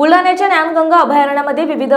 बुलढाण्याच्या ज्ञानगंगा अभयारण्यामध्ये विविध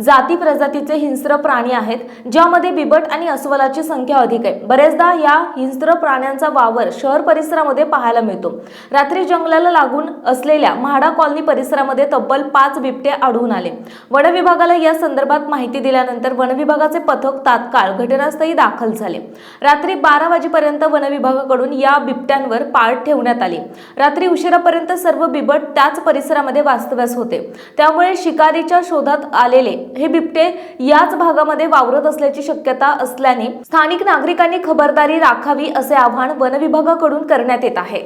जाती प्रजातीचे हिंस्र प्राणी आहेत ज्यामध्ये बिबट आणि अस्वलाची संख्या अधिक आहे. बरेचदा या हिंस्र प्राण्यांचा वावर शहर परिसरामध्ये पाहायला मिळतो. रात्री जंगलाला लागून असलेल्या म्हाडा कॉलनी परिसरामध्ये तब्बल पाच बिबटे आढळून आले. वन विभागाला या संदर्भात माहिती दिल्यानंतर वन विभागाचे पथक तात्काळ घटनास्थळी दाखल झाले. रात्री बारा वाजेपर्यंत वन विभागाकडून या बिबट्यांवर पाळ ठेवण्यात आली. रात्री उशिरापर्यंत सर्व बिबट त्याच परिसरामध्ये वास्तव्यास होते. त्यामुळे शिकारीच्या शोधात आलेले हे बिबटे याच भागामध्ये वावरत असल्याची शक्यता असल्याने स्थानिक नागरिकांनी खबरदारी राखावी असे आवाहन वनविभागाकडून करण्यात येत आहे.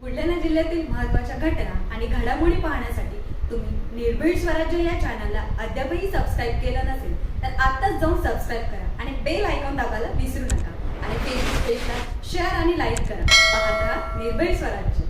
बुलढाणा जिल्ह्यातील महत्त्वाच्या घटना आणि घडामोडी पाहण्यासाठी तुम्ही निर्भीड स्वराज्य या चॅनलला अद्यापही सबस्क्राईब केलं नसेल तर आत्ताच जाऊन सबस्क्राईब करा आणि बेल आयकॉन दाबायला विसरू नका. आणि फेसबुक पेजला शेअर आणि लाईक करा. पाहत राहा निर्भीड स्वराज्य.